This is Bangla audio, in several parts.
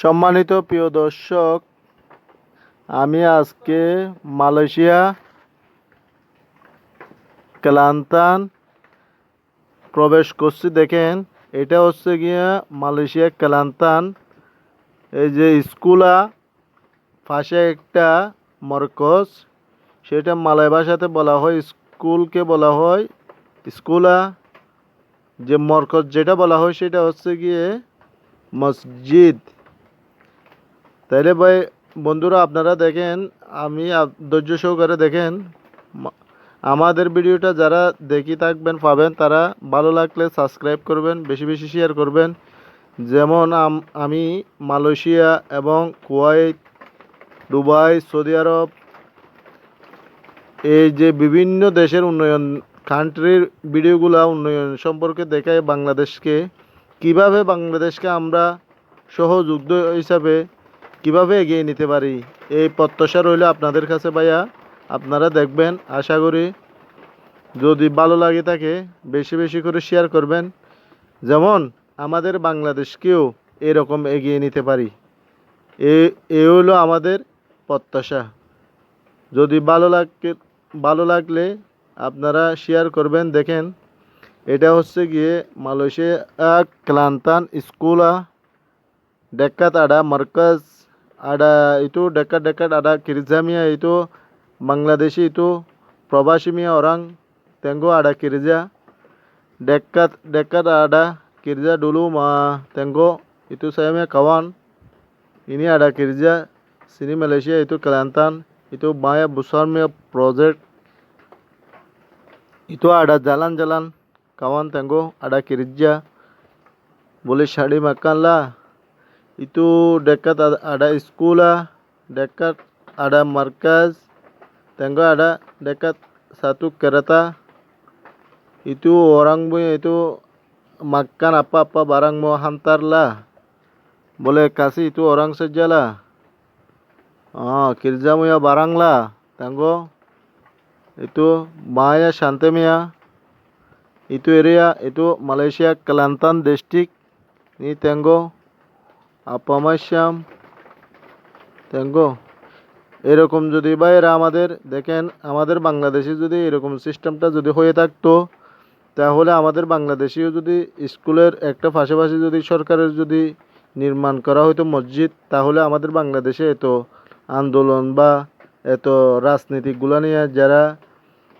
সম্মানিত প্রিয় দর্শক, আমি আজকে মালয়েশিয়া কেলান্তান প্রবেশ করছি। দেখেন, এটা হচ্ছে গিয়া মালয়েশিয়া কেলান্তান। এই যে স্কুলা, পাশে একটা মরকজ, সেটা মালয় ভাষাতে বলা হয়, স্কুলকে বলা হয়, স্কুলা। যে মরকজ যেটা বলা হয়, সেটা হচ্ছে গিয়ে মসজিদ। তাইলে ভাই, বন্ধুরা আপনারা দেখেন, আমি ধৈর্য সহকারে দেখেন আমাদের ভিডিওটা যারা দেখি থাকবেন, পাবেন, তারা ভালো লাগলে সাবস্ক্রাইব করবেন, বেশি বেশি শেয়ার করবেন। যেমন আমি মালয়েশিয়া এবং কুয়েত দুবাই, সৌদি আরব, এই যে বিভিন্ন দেশের উন্নয়ন কান্ট্রির ভিডিওগুলো উন্নয়ন সম্পর্কে দেখায় বাংলাদেশকে। কীভাবে বাংলাদেশকে আমরা সহযুদ্ধ হিসাবে কীভাবে এগিয়ে নিতে পারি? এই প্রত্যাশা রইল আপনাদের কাছে ভাইয়া। আপনারা দেখবেন, আশা করি যদি ভালো লাগে থাকে বেশি বেশি করে শেয়ার করবেন। যেমন, আমাদের বাংলাদেশকেও এরকম এগিয়ে নিতে পারি। এ এ হলো আমাদের প্রত্যাশা। যদি ভালো লাগে, ভালো লাগলে আপনারা শেয়ার করবেন। দেখেন, এটা হচ্ছে গিয়ে মালয়েশিয়া ক্লান্তান স্কুলা ada markas ada itu dekat-dekat ada kerjanya itu Bangladeshi itu probasinya orang tenggo ada kerja dekat dekat ada kerja dulu mah tenggo itu saya punya kawan. Ini ada kerja sini Malaysia itu Kelantan. Itu banyak besarnya project. Itu ada jalan-jalan. Kawan tenggo ada kerja boleh cari makan lah itu dekat ada, ada sekolah dekat ada markas tengok ada dekat satu kereta. Itu orang punya itu makan apa-apa barang mau hantar lah boleh kasih itu orang saja lah ah kerja punya barang lah tengok. Itu Maya Shantemia itu area itu Malaysia Kelantan district. Ini tengok আপামাশ্যাম থ্যাঙ্কো এরকম যদি বা এরা আমাদের, দেখেন আমাদের বাংলাদেশে যদি এরকম সিস্টেমটা যদি হয়ে থাকতো, তাহলে আমাদের বাংলাদেশেও যদি স্কুলের একটা পাশাপাশি যদি সরকারের যদি নির্মাণ করা হতো মসজিদ, তাহলে আমাদের বাংলাদেশে এত আন্দোলন বা এত রাজনীতিকগুলো নিয়ে যারা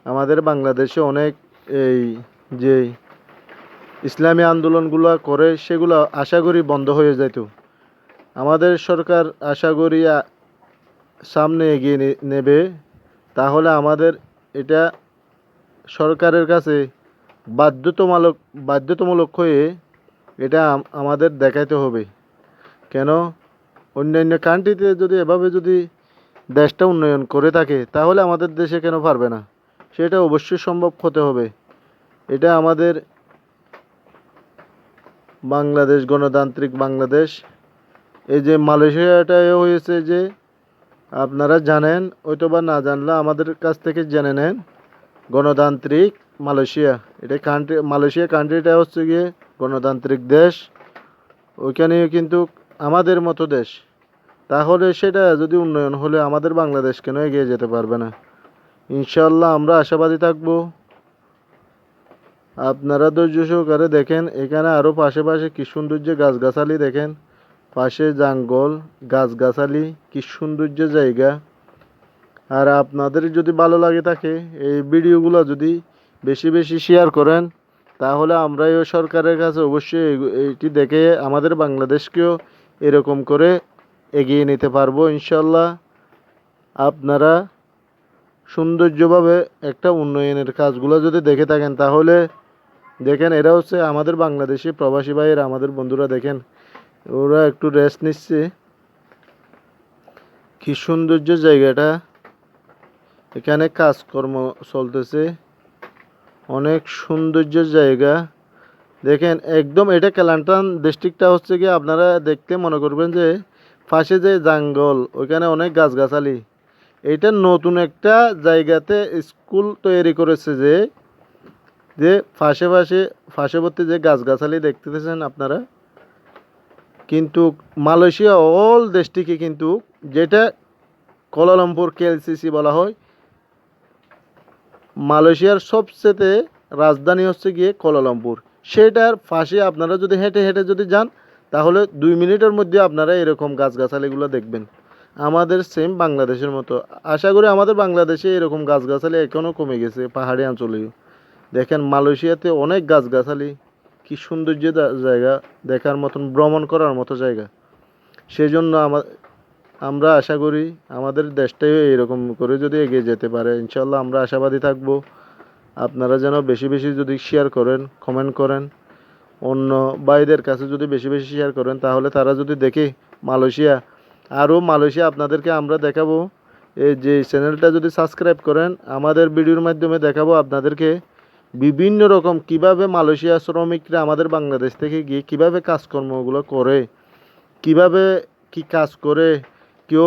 আমাদের বাংলাদেশে অনেক এই যে ইসলামী আন্দোলনগুলো করে, সেগুলো আশা করি বন্ধ হয়ে যেত আমাদের সরকার আশা করি সামনে এগিয়ে নেবে। তাহলে আমাদের এটা সরকারের কাছে বাধ্যতামূলক বাধ্যতামূলক হয়ে এটা আমাদের দেখাইতে হবে। কেন? অন্যান্য কান্ট্রিতে যদি এভাবে যদি দেশটা উন্নয়ন করে থাকে, তাহলে আমাদের দেশে কেন পারবে না? সেটা অবশ্যই সম্ভব হতে হবে। এটা আমাদের বাংলাদেশ, গণতান্ত্রিক বাংলাদেশ এই যে মালয়েশিয়াটা এ হয়েছে যে আপনারা জানেন হয়তো বা না জানলে আমাদের কাছ থেকে জেনে নেন, গণতান্ত্রিক মালয়েশিয়া। এটা কান্ট্রি মালয়েশিয়া কান্ট্রিটা হচ্ছে গিয়ে গণতান্ত্রিক দেশ। ওইখানেও কিন্তু আমাদের মতো দেশ। তাহলে সেটা যদি উন্নয়ন হলে আমাদের বাংলাদেশ কেন এগিয়ে যেতে পারবে না? ইনশাল্লাহ আমরা আশাবাদী থাকব। আপনারা ধৈর্য সহকারে দেখেন, এখানে আরও পাশে পাশে কি সৌন্দর্য গাছগাছালি দেখেন। পাশে জঙ্গল, গাছগাছালি, কি সৌন্দর্য জায়গা। আর আপনাদের যদি ভালো লাগে থাকে, এই ভিডিওগুলো যদি বেশি বেশি শেয়ার করেন, তাহলে আমরাও সরকারের কাছে অবশ্যই এইটি দেখে আমাদের বাংলাদেশকেও এরকম করে এগিয়ে নিতে পারব ইনশাল্লাহ আপনারা সৌন্দর্যভাবে একটা উন্নয়নের কাজগুলো যদি দেখে থাকেন, তাহলে দেখেন এরা হচ্ছে আমাদের বাংলাদেশি প্রবাসী ভাইয়েরা, আমাদের বন্ধুরা দেখেন। ওরা একটু রেস্ট নিচ্ছে। কি সৌন্দর্য জায়গাটা। এখানে কাজকর্ম চলতেছে। অনেক সৌন্দর্য জায়গা। দেখেন, একদম এটা কেলান্টান ডিস্ট্রিক্টটা হচ্ছে কি আপনারা দেখতে মনে করবেন যে, পাশে যে জঙ্গল, ওইখানে অনেক গাছগাছালি। এটা নতুন একটা জায়গাতে স্কুল তৈরি করেছে যে যে পাশে পাশে, পার্শ্ববর্তী যে গাছগাছালি দেখতেছেন আপনারা। কিন্তু মালয়েশিয়া অল দেশটিকে কিন্তু যেটা কোলালামপুর, কেএলসিসি বলা হয়, মালয়েশিয়ার সবচেয়ে রাজধানী হচ্ছে গিয়ে কোলালামপুর। সেটার পাশে আপনারা যদি হেঁটে হেঁটে যদি যান, তাহলে দুই মিনিটের মধ্যে আপনারা এরকম গাছগাছালিগুলো দেখবেন। আমাদের সেম বাংলাদেশের মতো। আশা করি আমাদের বাংলাদেশে এরকম গাছগাছালি এখনও কমে গেছে, পাহাড়ি অঞ্চলেও। দেখেন মালয়েশিয়াতে অনেক গাছগাছালি। কি সৌন্দর্য জায়গা দেখার মতন, ভ্রমণ করার মতো জায়গা। সেই জন্য আমা, আমরা আশা করি আমাদের দেশটাও এরকম করে যদি এগিয়ে যেতে পারে ইনশাল্লাহ আমরা আশাবাদী থাকব। আপনারা যেন বেশি বেশি যদি শেয়ার করেন কমেন্ট করেন, অন্য ভাইদের কাছে যদি বেশি বেশি শেয়ার করেন, তাহলে তারা যদি দেখে মালয়েশিয়া, আরও মালয়েশিয়া আপনাদেরকে আমরা দেখাবো। এই যে চ্যানেলটা যদি সাবস্ক্রাইব করেন, আমাদের ভিডিওর মাধ্যমে দেখাবো আপনাদেরকে। বিভিন্ন রকম কীভাবে মালয়েশিয়া শ্রমিকরা আমাদের বাংলাদেশ থেকে গিয়ে কীভাবে কাজকর্মগুলো করে, কীভাবে কি কাজ করে, কেউ